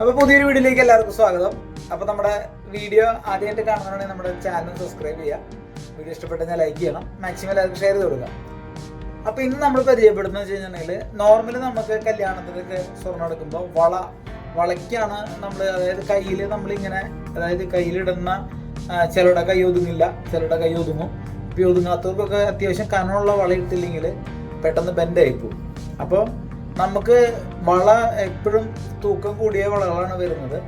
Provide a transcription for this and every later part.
അപ്പോൾ പുതിയൊരു വീഡിയോയിലേക്ക് എല്ലാവർക്കും സ്വാഗതം. അപ്പോൾ നമ്മുടെ വീഡിയോ ആദ്യമായിട്ട് കാണുന്നതാണെങ്കിൽ നമ്മുടെ ചാനൽ സബ്സ്ക്രൈബ് ചെയ്യുക. വീഡിയോ ഇഷ്ടപ്പെട്ടെങ്കിൽ ലൈക്ക് ചെയ്യണം. മാക്സിമം എല്ലാവർക്കും ഷെയർ ചെയ്ത് കൊടുക്കുക. അപ്പോൾ ഇന്ന് നമ്മൾ പരിചയപ്പെടുന്നത് വെച്ച് കഴിഞ്ഞിട്ടുണ്ടെങ്കിൽ നോർമലി നമുക്ക് കല്യാണത്തിലൊക്കെ സ്വർണം എടുക്കുമ്പോൾ വള വളയ്ക്കാണ് നമ്മൾ അതായത് കയ്യിൽ നമ്മളിങ്ങനെ അതായത് കയ്യിലിടുന്ന ചിലരുടെ കൈ ഒതുങ്ങില്ല ചിലരുടെ കൈ ഒതുങ്ങും. ഇപ്പോൾ ഒതുങ്ങാത്തവർക്കൊക്കെ അത്യാവശ്യം കനമുള്ള വള ഇട്ടില്ലെങ്കിൽ പെട്ടെന്ന് ബെൻഡായി പോകും അപ്പോൾ നമുക്ക് വള എപ്പോഴും തൂക്കം കൂടിയ വളകളാണ് വരുന്നത്.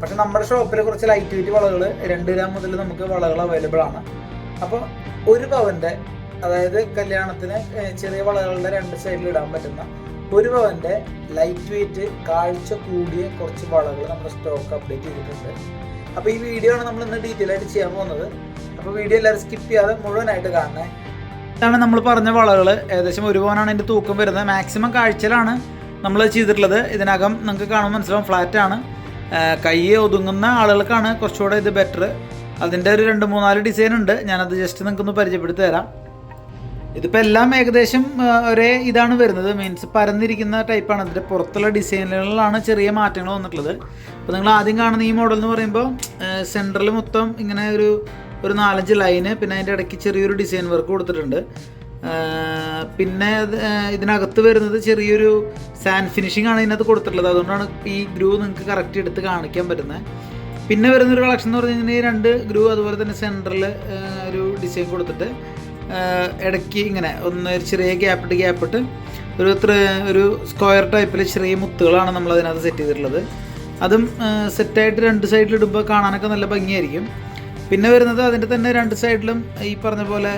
പക്ഷെ നമ്മുടെ ഷോപ്പിൽ കുറച്ച് ലൈറ്റ് വെയിറ്റ് വളകൾ രണ്ട് ഗ്രാം മുതൽ നമുക്ക് വളകൾ അവൈലബിൾ ആണ്. അപ്പോൾ ഒരു പവന്റെ അതായത് കല്യാണത്തിന് ചെറിയ വളകളുടെ രണ്ട് സൈഡിൽ ഇടാൻ പറ്റുന്ന ഒരു പവന്റെ ലൈറ്റ് വെയിറ്റ് കാഴ്ച കൂടിയ കുറച്ച് വളകൾ നമ്മുടെ സ്റ്റോക്ക് അപ്ഡേറ്റ് ചെയ്തിട്ടുണ്ട്. അപ്പോൾ ഈ വീഡിയോ ആണ് നമ്മൾ ഇന്ന് ഡീറ്റെയിൽ ആയിട്ട് ചെയ്യാൻ പോകുന്നത്. അപ്പോൾ വീഡിയോ എല്ലാവരും സ്കിപ്പ് ചെയ്യാതെ മുഴുവനായിട്ട് കാണണേ. ഇതാണ് നമ്മൾ പറഞ്ഞ വളകൾ ഏകദേശം ഒരു പവനാണ് അതിന്റെ തൂക്കം വരുന്നത്. മാക്സിമം കാഴ്ചയിലാണ് നമ്മൾ ചെയ്തിട്ടുള്ളത്. ഇതിനകം നിങ്ങൾക്ക് കാണാൻ മനസ്സിലാവും ഫ്ലാറ്റാണ് കൈ ഒതുങ്ങുന്ന ആളുകൾക്കാണ് കുറച്ചുകൂടെ ഇത് ബെറ്റർ അതിന്റെ ഒരു രണ്ട് മൂന്നാൽ ഡിസൈൻ ഉണ്ട്. ഞാനത് ജസ്റ്റ് നിങ്ങൾക്കൊന്ന് പരിചയപ്പെടുത്തി തരാം. ഇതിപ്പോൾ എല്ലാം ഏകദേശം ഒരേ ഇതാണ് വരുന്നത്. മീൻസ് പരന്നിരിക്കുന്ന ടൈപ്പാണ് അതിന്റെ പുറത്തുള്ള ഡിസൈനുകളിലാണ് ചെറിയ മാറ്റങ്ങൾ വന്നിട്ടുള്ളത്. അപ്പോൾ നിങ്ങൾ ആദ്യം കാണുന്ന ഈ മോഡൽ എന്ന് പറയുമ്പോൾ സെന്ററിൽ മൊത്തം ഇങ്ങനെ ഒരു ഒരു നാലഞ്ച് ലൈന് പിന്നെ അതിന്റെ ഇടയ്ക്ക് ചെറിയൊരു ഡിസൈൻ വർക്ക് കൊടുത്തിട്ടുണ്ട്. പിന്നെ ഇതിനകത്ത് വരുന്നത് ചെറിയൊരു സാൻഡ് ഫിനിഷിംഗ് ആണ് ഇതിനകത്ത് കൊടുത്തിട്ടുള്ളത്. അതുകൊണ്ടാണ് ഈ ഗ്രൂ നിങ്ങൾക്ക് കറക്റ്റ് എടുത്ത് കാണിക്കാൻ പറ്റുന്നത്. പിന്നെ വരുന്നൊരു കളക്ഷൻ എന്ന് പറഞ്ഞു കഴിഞ്ഞാൽ രണ്ട് ഗ്രൂ അതുപോലെ തന്നെ സെന്ററിൽ ഒരു ഡിസൈൻ കൊടുത്തിട്ട് ഇടയ്ക്ക് ഇങ്ങനെ ഒന്ന് ചെറിയ ഗ്യാപ്പിട്ട് ഗ്യാപ്പിട്ട് ഒരു ഒരു സ്ക്വയർ ടൈപ്പിൽ ചെറിയ മുത്തുകളാണ് നമ്മൾ അതിനകത്ത് സെറ്റ് ചെയ്തിട്ടുള്ളത്. അതും സെറ്റായിട്ട് രണ്ട് സൈഡിൽ ഇടുമ്പോൾ കാണാനൊക്കെ നല്ല ഭംഗിയായിരിക്കും. പിന്നെ വരുന്നത് അതിന്റെ തന്നെ രണ്ട് സൈഡിലും ഈ പറഞ്ഞ പോലെ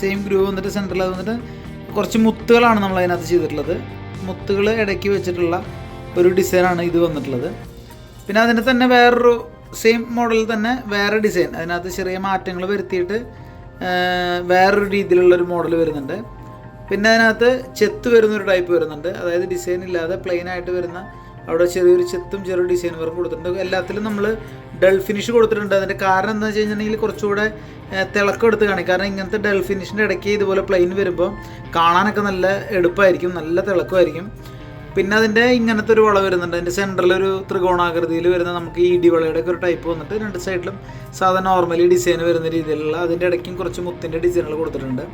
സെയിം ഗ്രൂ വന്നിട്ട് സെന്ററിൽ വന്നിട്ട് കുറച്ച് മുത്തുകളാണ് നമ്മൾ അതിനകത്ത് ചെയ്തിട്ടുള്ളത്. മുത്തുകൾ ഇടയ്ക്ക് വെച്ചിട്ടുള്ള ഒരു ഡിസൈനാണ് ഇത് വന്നിട്ടുള്ളത്. പിന്നെ അതിന്റെ തന്നെ വേറൊരു സെയിം മോഡൽ തന്നെ വേറെ ഡിസൈൻ അതിനകത്ത് ചെറിയ മാറ്റങ്ങൾ വരുത്തിയിട്ട് വേറൊരു രീതിയിലുള്ളൊരു മോഡൽ വരുന്നുണ്ട്. പിന്നെ അതിനകത്ത് ചെത്ത് വരുന്നൊരു ടൈപ്പ് വരുന്നുണ്ട്. അതായത് ഡിസൈൻ ഇല്ലാതെ പ്ലെയിനായിട്ട് വരുന്ന അവിടെ ചെറിയൊരു ചെത്തും ചെറിയ ഡിസൈൻ വർക്ക് കൊടുത്തിട്ടുണ്ട്. എല്ലാത്തിലും നമ്മൾ ഡൾ ഫിനിഷ് കൊടുത്തിട്ടുണ്ട്. അതിന്റെ കാരണം എന്താ വെച്ച് കഴിഞ്ഞിട്ടുണ്ടെങ്കിൽ കുറച്ചുകൂടെ തിളക്കം എടുത്ത് കാണിക്കും കാരണം ഇങ്ങനത്തെ ഡൾ ഫിനിഷിന്റെ ഇടയ്ക്ക് ഇതുപോലെ പ്ലെയിൻ വരുമ്പോൾ കാണാനൊക്കെ നല്ല എടുപ്പായിരിക്കും നല്ല തിളക്കമായിരിക്കും. പിന്നെ അതിന്റെ ഇങ്ങനത്തെ ഒരു വള വരുന്നുണ്ട്. അതിന്റെ സെന്ററിൽ ഒരു ത്രികോണാകൃതിയിൽ വരുന്ന നമുക്ക് ഈ ഇടിവളയുടെ ഒക്കെ ഒരു ടൈപ്പ് വന്നിട്ട് രണ്ട് സൈഡിലും സാധാരണ നോർമലി ഡിസൈൻ വരുന്ന രീതിയിലുള്ള അതിന്റെ ഇടയ്ക്കും കുറച്ച് മുത്തിന്റെ ഡിസൈനുകൾ കൊടുത്തിട്ടുണ്ട്.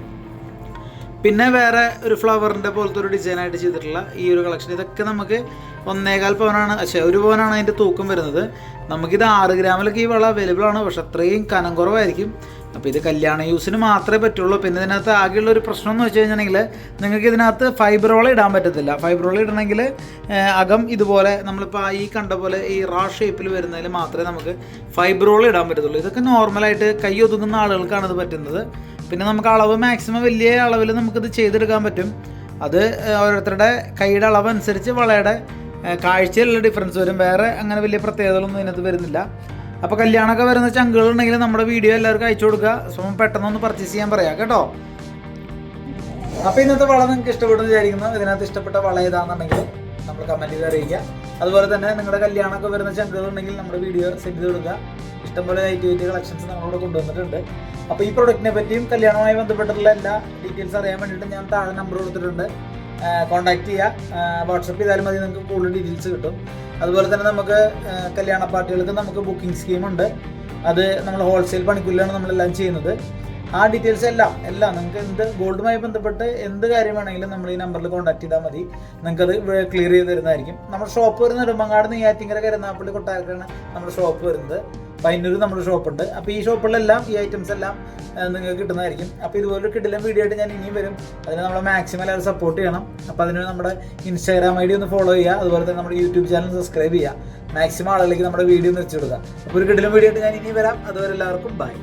പിന്നെ വേറെ ഒരു ഫ്ലവറിന്റെ പോലത്തെ ഒരു ഡിസൈനായിട്ട് ചെയ്തിട്ടുള്ള ഈ ഒരു കളക്ഷൻ ഇതൊക്കെ നമുക്ക് ഒന്നേകാൽ പവനാണ് പക്ഷേ ഒരു പവനാണ് അതിന്റെ തൂക്കം വരുന്നത്. നമുക്കിത് ആറ് ഗ്രാമിലൊക്കെ ഈ വള അവൈലബിൾ ആണ് പക്ഷെ അത്രയും കനം കുറവായിരിക്കും. അപ്പോൾ ഇത് കല്യാണ യൂസിന് മാത്രമേ പറ്റുള്ളൂ. പിന്നെ ഇതിനകത്ത് ആകെയുള്ള ഒരു പ്രശ്നം എന്ന് വെച്ച് കഴിഞ്ഞിട്ടുണ്ടെങ്കിൽ നിങ്ങൾക്ക് ഇതിനകത്ത് ഫൈബർ റോൾ ഇടാൻ പറ്റത്തില്ല. ഫൈബർ റോൾ ഇടണമെങ്കിൽ അകം ഇതുപോലെ നമ്മളിപ്പോൾ ഈ കണ്ട പോലെ ഈ റാ ഷേപ്പിൽ വരുന്നതിൽ മാത്രമേ നമുക്ക് ഫൈബർ റോൾ ഇടാൻ പറ്റത്തുള്ളൂ. ഇതൊക്കെ നോർമലായിട്ട് കൈ ഒതുങ്ങുന്ന ആളുകൾക്കാണ് ഇത് പറ്റുന്നത്. പിന്നെ നമുക്ക് അളവ് മാക്സിമം വലിയ അളവിൽ നമുക്കിത് ചെയ്തെടുക്കാൻ പറ്റും. അത് ഓരോരുത്തരുടെ കൈയുടെ അളവ് അനുസരിച്ച് വളയുടെ കാഴ്ചയിലുള്ള ഡിഫറൻസ് വരും. വേറെ അങ്ങനെ വലിയ പ്രത്യേകതകളൊന്നും ഇതിനകത്ത് വരുന്നില്ല. അപ്പോൾ കല്യാണമൊക്കെ വരുന്ന ചങ്കുകളുണ്ടെങ്കിൽ നമ്മുടെ വീഡിയോ എല്ലാവർക്കും അയച്ചു കൊടുക്കുക. സോ പെട്ടെന്നൊന്ന് പർച്ചേസ് ചെയ്യാൻ പറയാം കേട്ടോ? അപ്പോൾ ഇന്നത്തെ വള നിങ്ങൾക്ക് ഇഷ്ടപ്പെടുന്നു വിചാരിക്കുന്നു. ഇതിനകത്ത് ഇഷ്ടപ്പെട്ട വള ഏതാണെന്നുണ്ടെങ്കിൽ നമ്മൾ കമന്റ് ചെയ്ത് അറിയിക്കുക. അതുപോലെ തന്നെ നിങ്ങളുടെ കല്യാണമൊക്കെ വരുന്ന ചങ്കുകളുണ്ടെങ്കിൽ നമ്മുടെ വീഡിയോ സെൻഡ് ചെയ്ത് കൊടുക്കുക. ഇഷ്ടംപോലെ ഐറ്റി ഐറ്റി കളക്ഷൻസ് നമ്മളിവിടെ കൊണ്ടുവന്നിട്ടുണ്ട്. അപ്പോൾ ഈ പ്രൊഡക്റ്റിനെ പറ്റിയും കല്യാണവുമായി ബന്ധപ്പെട്ടിട്ടുള്ള എല്ലാ ഡീറ്റെയിൽസ് അറിയാൻ വേണ്ടിയിട്ട് ഞാൻ താഴെ നമ്പർ കൊടുത്തിട്ടുണ്ട്. കോൺടാക്ട് ചെയ്യുക. വാട്സപ്പ് ചെയ്താലും മതി നിങ്ങൾക്ക് കൂടുതൽ ഡീറ്റെയിൽസ് കിട്ടും. അതുപോലെ തന്നെ നമുക്ക് കല്യാണ പാർട്ടികൾക്ക് നമുക്ക് ബുക്കിംഗ് സ്കീമുണ്ട് അത് നമ്മൾ ഹോൾസെയിൽ പണിക്കൂലാണ് നമ്മളെല്ലാം ചെയ്യുന്നത്. ആ ഡീറ്റെയിൽസ് എല്ലാം എല്ലാം നിങ്ങൾക്ക് എന്ത് ഗോൾഡുമായി ബന്ധപ്പെട്ട് എന്ത് കാര്യം വേണമെങ്കിലും നമ്മൾ ഈ നമ്പറിൽ കോൺടാക്ട് ചെയ്താൽ മതി. നിങ്ങൾക്കത് ക്ലിയർ ചെയ്ത് തരുന്നതായിരിക്കും. നമ്മുടെ ഷോപ്പ് വരുന്ന നെടുമ്പങ്ങാട് നെയ്യാറ്റിങ്കര കരുനാപ്പള്ളി കൊട്ടാരക്കാണ് നമ്മുടെ ഷോപ്പ് വരുന്നത്. പൈനൂർ നമ്മുടെ ഷോപ്പുണ്ട് അപ്പോൾ ഈ ഷോപ്പുകളിലെല്ലാം ഈ ഐറ്റംസ് എല്ലാം നിങ്ങൾക്ക് കിട്ടുന്നതായിരിക്കും. അപ്പോൾ ഇതുപോലെ കിട്ടില്ല വീഡിയോ ആയിട്ട് ഞാൻ ഇനിയും വരും. അതിന് നമ്മൾ മാക്സിമം എല്ലാവരും സപ്പോർട്ട് ചെയ്യണം. അപ്പോൾ അതിന് നമ്മുടെ ഇൻസ്റ്റാഗ്രാം ഐ ഡി ഒന്ന് ഫോളോ ചെയ്യുക. അതുപോലെ തന്നെ നമ്മുടെ യൂട്യൂബ് ചാനൽ സബ്സ്ക്രൈബ് ചെയ്യുക. മാക്സിമം ആളുകളിലേക്ക് നമ്മുടെ വീഡിയോ നിർത്തി കൊടുക്കുക. അപ്പോൾ ഒരു കിട്ടിലും വീഡിയോ ആയിട്ട് ഞാൻ ഇനി വരാം. അതുവരെ എല്ലാവർക്കും ബൈ